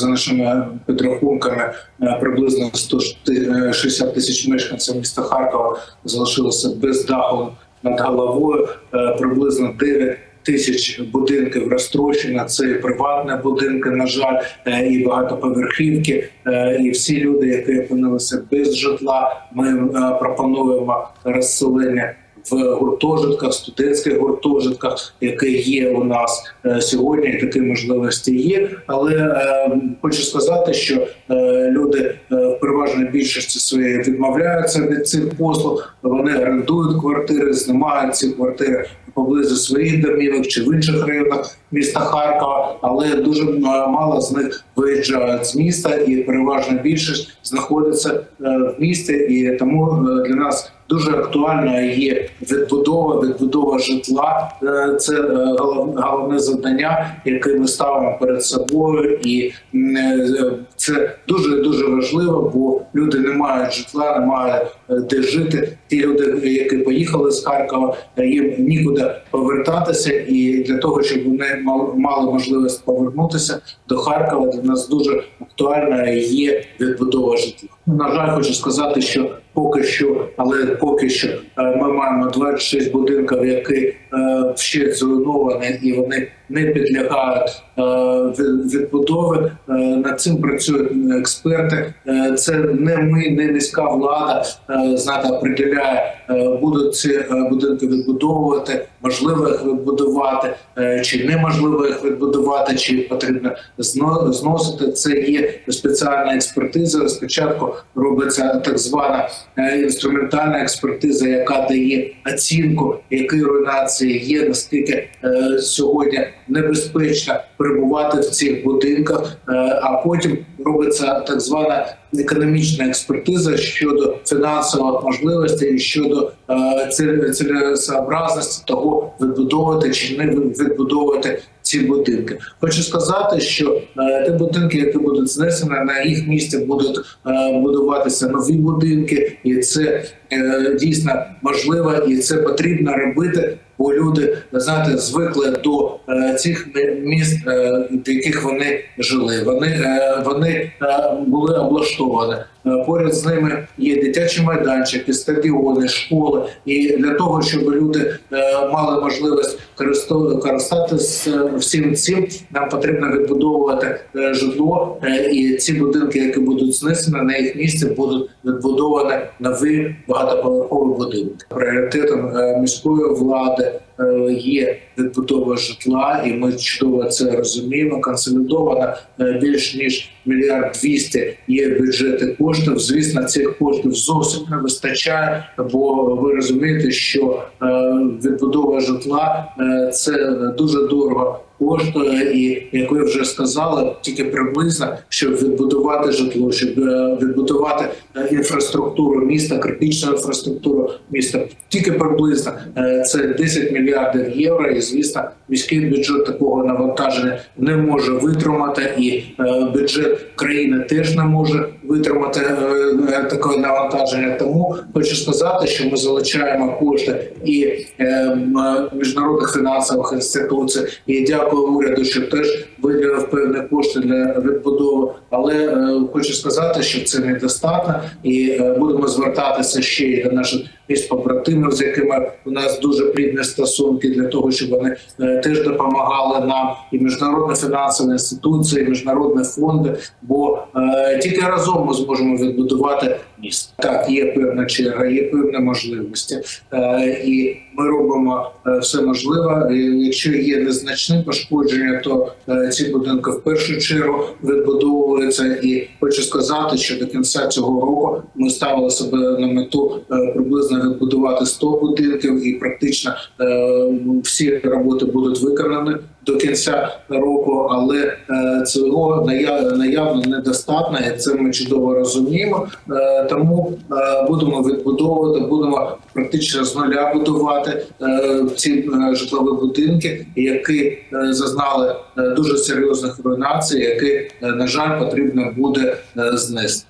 за нашими підрахунками е, приблизно 160 тисяч мешканців міста Харкова залишилося без даху над головою. Е, Приблизно 9 тисяч будинків розтрощено. Це і приватні будинки, на жаль, е, і багатоповерхівки. Е, І всі люди, які опинилися без житла, ми е, пропонуємо розселення в гуртожитках, студентських гуртожитках, які є у нас е, сьогодні, і такі можливості є. Але е, хочу сказати, що е, люди е, в переважній більшості своєї відмовляються від цих послуг. Вони орендують квартири, знімають ці квартири поблизу своїх домівок чи в інших районах міста Харкова, але дуже е, мало з них виїжджають з міста, і переважна більшість знаходиться в місті, і тому для нас дуже актуальна є відбудова, відбудова житла. Е, Це е, головне завдання, яке ми ставимо перед собою, і е, це дуже дуже важливо, бо люди не мають житла, не мають е, де жити. Ті люди, які поїхали з Харкова, е, їм нікуди повертатися, і для того, щоб вони мал- мали можливість повернутися до Харкова, для нас дуже актуальна є відбудова житла. На жаль, хочу сказати, що поки що, але поки що е, ми маємо 26 будинків, які ще зруйновані, і вони не підлягають від- відбудови. Над цим працюють експерти. Е, Це не ми, не міська влада е, знаєте, определяє, е, будуть ці е, будинки відбудовувати, можливо їх відбудувати, е, чи неможливо їх відбудувати, чи потрібно зно- зносити. Це є спеціальна експертиза. Спочатку робиться так звана е, інструментальна експертиза, яка дає оцінку, які руйнації є, наскільки е, сьогодні небезпечно перебувати в цих будинках, Е, а потім робиться так звана економічна експертиза щодо фінансових можливостей і щодо е, цілесообразності того відбудовувати чи не відбудовувати ці будинки. Хочу сказати, що е, ті будинки, які будуть знесені, на їх місці будуть е, будуватися нові будинки, і це дійсно можливо, і це потрібно робити. Бо люди знаєте, звикли до е, цих міст, е, в яких вони жили. Вони е, вони е, були облаштовані. Е, Поряд з ними є дитячі майданчики, стадіони, школи. І для того, щоб люди е, мали можливість користатися всім цим, нам потрібно відбудовувати е, житло. Е, І ці будинки, які будуть знесені, на їх місці будуть відбудовані нові багатоповерхові будинки. Пріоритетом е, міської влади е, є відбудова житла, і ми чудово це розуміємо. Консолідовано е, більш ніж мільярд двісті є бюджети коштів. Звісно, цих коштів зовсім не вистачає, бо ви розумієте, що е, відбудова житла е, це дуже дорого. Коштує, і як ви вже сказали, тільки приблизно, щоб відбудувати житло, щоб е, відбудувати е, інфраструктуру міста, критичну інфраструктуру міста, тільки приблизно е, це 10 мільярдів євро. І звісно, міський бюджет такого навантаження не може витримати, і е, бюджет країни теж не може витримати е, е, такого навантаження. Тому хочу сказати, що ми залучаємо кошти і міжнародних фінансових інституцій. І дякую уряду, що теж виділив певні кошти для відбудови. Але е, хочу сказати, що це недостатньо, і е, будемо звертатися ще й до наших міст побратимів, з якими у нас дуже плідні стосунки, для того, щоб вони е, теж допомагали нам, і міжнародні фінансові інституції, і міжнародні фонди. Бо тільки разом ми зможемо відбудувати місто. Так, є певна черга, є певні можливості, е, і ми робимо е, все можливе. Якщо є незначні пошкодження, то е, ці будинки в першу чергу відбудовуються. І хочу сказати, що до кінця цього року ми ставили себе на мету е, приблизно відбудувати 100 будинків, і практично е, всі роботи будуть виконані до кінця року, але е, цього наяв- наявно недостатньо, і це ми чудово розуміємо. Тому будемо відбудовувати, будемо практично з нуля будувати ці житлові будинки, які зазнали дуже серйозних руйнацій, які на жаль потрібно буде е, знести.